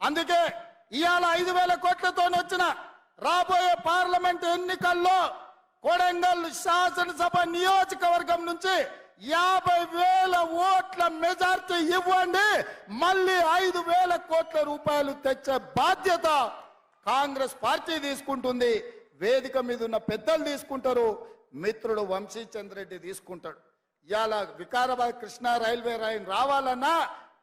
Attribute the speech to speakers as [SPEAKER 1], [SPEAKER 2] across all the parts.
[SPEAKER 1] అందుకే ఇవాళ ఐదు వేల కోట్లతో వచ్చిన రాబోయే పార్లమెంట్ ఎన్నికల్లో కొడంగల్ శాసనసభ నియోజకవర్గం నుంచి యాభై వేల ఓట్ల మెజార్టీ ఇవ్వండి. మళ్ళీ ఐదు వేల కోట్ల రూపాయలు తెచ్చే బాధ్యత కాంగ్రెస్ పార్టీ తీసుకుంటుంది. వేదిక మీద ఉన్న పెద్దలు తీసుకుంటారు. మిత్రుడు వంశీచంద్ర రెడ్డి తీసుకుంటాడు. ఇవాళ వికారాబాద్ కృష్ణా రైల్వే లైన్ రావాలన్నా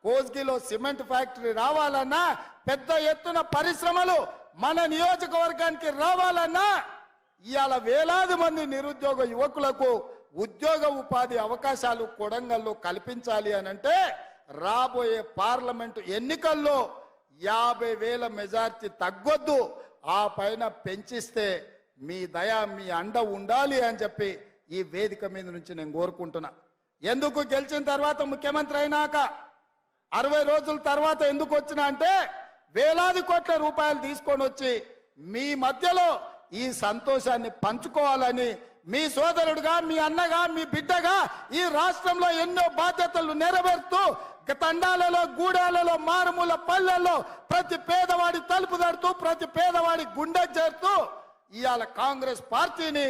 [SPEAKER 1] కోజ్గిలో సిమెంట్ ఫ్యాక్టరీ రావాలన్నా పెద్ద ఎత్తున పరిశ్రమలు మన నియోజకవర్గానికి రావాలన్నా ఇవాళ వేలాది మంది నిరుద్యోగ యువకులకు ఉద్యోగ ఉపాధి అవకాశాలు కొడంగల్లో కల్పించాలి అని అంటే రాబోయే పార్లమెంటు ఎన్నికల్లో యాభై వేల మెజార్టీ తగ్గొద్దు ఆ పైన పెంచిస్తే మీ దయ మీ అండ ఉండాలి అని చెప్పి ఈ వేదిక మీద నుంచి నేను కోరుకుంటున్నా. ఎందుకు గెలిచిన తర్వాత ముఖ్యమంత్రి అయినాక అరవై రోజుల తర్వాత ఎందుకు వచ్చినా అంటే వేలాది కోట్ల రూపాయలు తీసుకొని వచ్చి మీ మధ్యలో ఈ సంతోషాన్ని పంచుకోవాలని మీ సోదరుడుగా మీ అన్నగా మీ బిడ్డగా ఈ రాష్ట్రంలో ఎన్నో బాధ్యతలు నెరవేరుతూ తండాలలో గూడాలలో మారుమూల పల్లెల్లో ప్రతి పేదవాడి తలుపు తడుతూ ప్రతి పేదవాడి గుండె చేరుతూ ఇవాళ కాంగ్రెస్ పార్టీని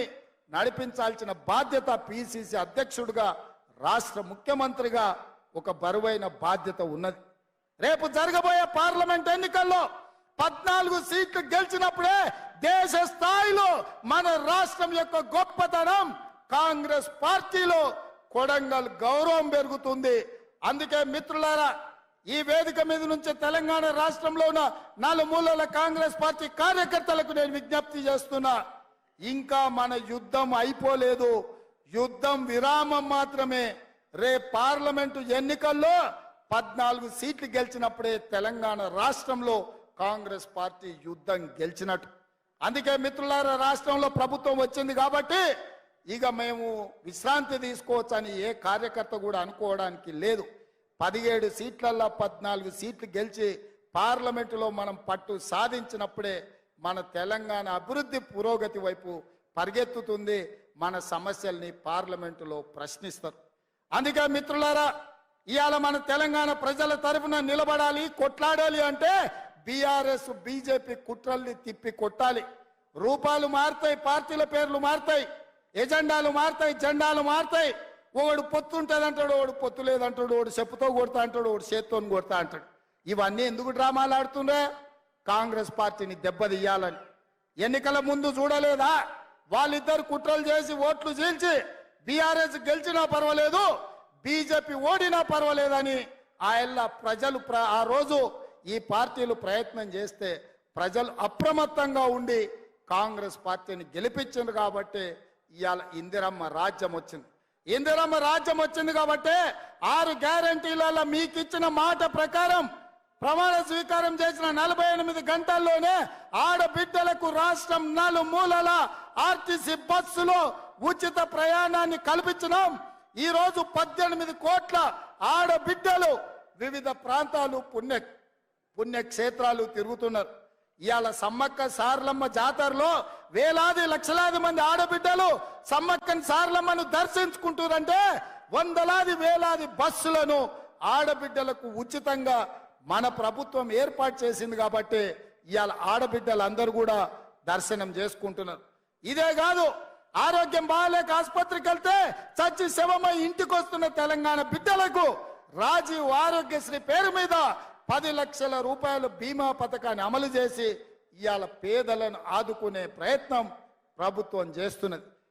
[SPEAKER 1] నడిపించాల్సిన బాధ్యత పిసిసి అధ్యక్షుడిగా రాష్ట్ర ముఖ్యమంత్రిగా ఒక బరువైన బాధ్యత ఉన్నది. రేపు జరగబోయే పార్లమెంట్ ఎన్నికల్లో పద్నాలుగు సీట్లు గెలిచినప్పుడే దేశ స్థాయిలో మన రాష్ట్రం యొక్క గొప్పతనం కాంగ్రెస్ పార్టీలో కొడంగల్ గౌరవం పెరుగుతుంది. అందుకే మిత్రులారా ఈ వేదిక మీద నుంచి తెలంగాణ రాష్ట్రంలో ఉన్న నలుమూలల కాంగ్రెస్ పార్టీ కార్యకర్తలకు నేను విజ్ఞప్తి చేస్తున్నా ఇంకా మన యుద్ధం అయిపోలేదు. యుద్ధం విరామం మాత్రమే. రే పార్లమెంటు ఎన్నికల్లో పద్నాలుగు సీట్లు గెలిచినప్పుడే తెలంగాణ రాష్ట్రంలో కాంగ్రెస్ పార్టీ యుద్ధం గెలిచినట్టు. అందుకే మిత్రులారా రాష్ట్రంలో ప్రభుత్వం వచ్చింది కాబట్టి ఇక మేము విశ్రాంతి తీసుకోవచ్చని ఏ కార్యకర్త కూడా అనుకోవడానికి లేదు. పదిహేడు సీట్లల్లో పద్నాలుగు సీట్లు గెలిచి పార్లమెంటులో మనం పట్టు సాధించినప్పుడే మన తెలంగాణ అభివృద్ధి పురోగతి వైపు పరిగెత్తుతుంది. మన సమస్యల్ని పార్లమెంటులో ప్రశ్నిస్తారు. అందుకే మిత్రులారా ఇవాళ మన తెలంగాణ ప్రజల తరఫున నిలబడాలి కొట్లాడాలి అంటే బీఆర్ఎస్ బీజేపీ కుట్రల్ని తిప్పి కొట్టాలి. రూపాలు మారుతాయి పార్టీల పేర్లు మారుతాయి ఎజెండాలు మారుతాయి జెండాలు మారుతాయి. ఒకడు పొత్తు ఉంటుంది అంటాడు ఒకడు పొత్తు లేదంటాడు ఒకడు చెప్పుతో కొడతా అంటాడు ఒకడు చేత్తో కొడతా అంటాడు. ఇవన్నీ ఎందుకు డ్రామాలు ఆడుతుండే? కాంగ్రెస్ పార్టీని దెబ్బతీయాలని. ఎన్నికల ముందు చూడలేదా? వాళ్ళిద్దరు కుట్రలు చేసి ఓట్లు చీల్చి బీఆర్ఎస్ గెలిచినా పర్వాలేదు బీజేపీ ఓడినా పర్వాలేదని ఆయన ప్రజలు ప్ర- ఆ రోజు ఈ పార్టీలు ప్రయత్నం చేస్తే ప్రజలు అప్రమత్తంగా ఉండి కాంగ్రెస్ పార్టీని గెలిపించింది కాబట్టి ఇవాళ ఇందిరమ్మ రాజ్యం వచ్చింది. ఇందిరమ్మ రాజ్యం వచ్చింది కాబట్టి ఆరు గ్యారంటీలలో మీకు ఇచ్చిన మాట ప్రకారం ప్రమాణ స్వీకారం చేసిన నలభై ఎనిమిది గంటల్లోనే ఆడబిడ్డలకు రాష్ట్రం నలుమూలల ఆర్టీసీ బస్సులో ఉచిత ప్రయాణాన్ని కల్పించినాం. ఈ రోజు పద్దెనిమిది కోట్ల ఆడబిడ్డలు వివిధ ప్రాంతాలు పుణ్య పుణ్యక్షేత్రాలు తిరుగుతున్నారు. ఇవాళ సమ్మక్క సార్లమ్మ జాతరలో వేలాది లక్షలాది మంది ఆడబిడ్డలు సమ్మక్కని సార్లమ్మను దర్శించుకుంటారంటే వందలాది వేలాది బస్సులను ఆడబిడ్డలకు ఉచితంగా మన ప్రభుత్వం ఏర్పాటు చేసింది కాబట్టి ఇవాళ ఆడబిడ్డలందరూ కూడా దర్శనం చేసుకుంటున్నారు. ఇదే కాదు ఆరోగ్యం బాగాలేక ఆసుపత్రికి వెళ్తే చచ్చి శవమై ఇంటికి వస్తున్న తెలంగాణ బిడ్డలకు రాజీవ్ ఆరోగ్యశ్రీ పేరు మీద పది లక్షల రూపాయల బీమా పథకాన్ని అమలు చేసి ఇవాళ పేదలను ఆదుకునే ప్రయత్నం ప్రభుత్వం చేస్తున్నది.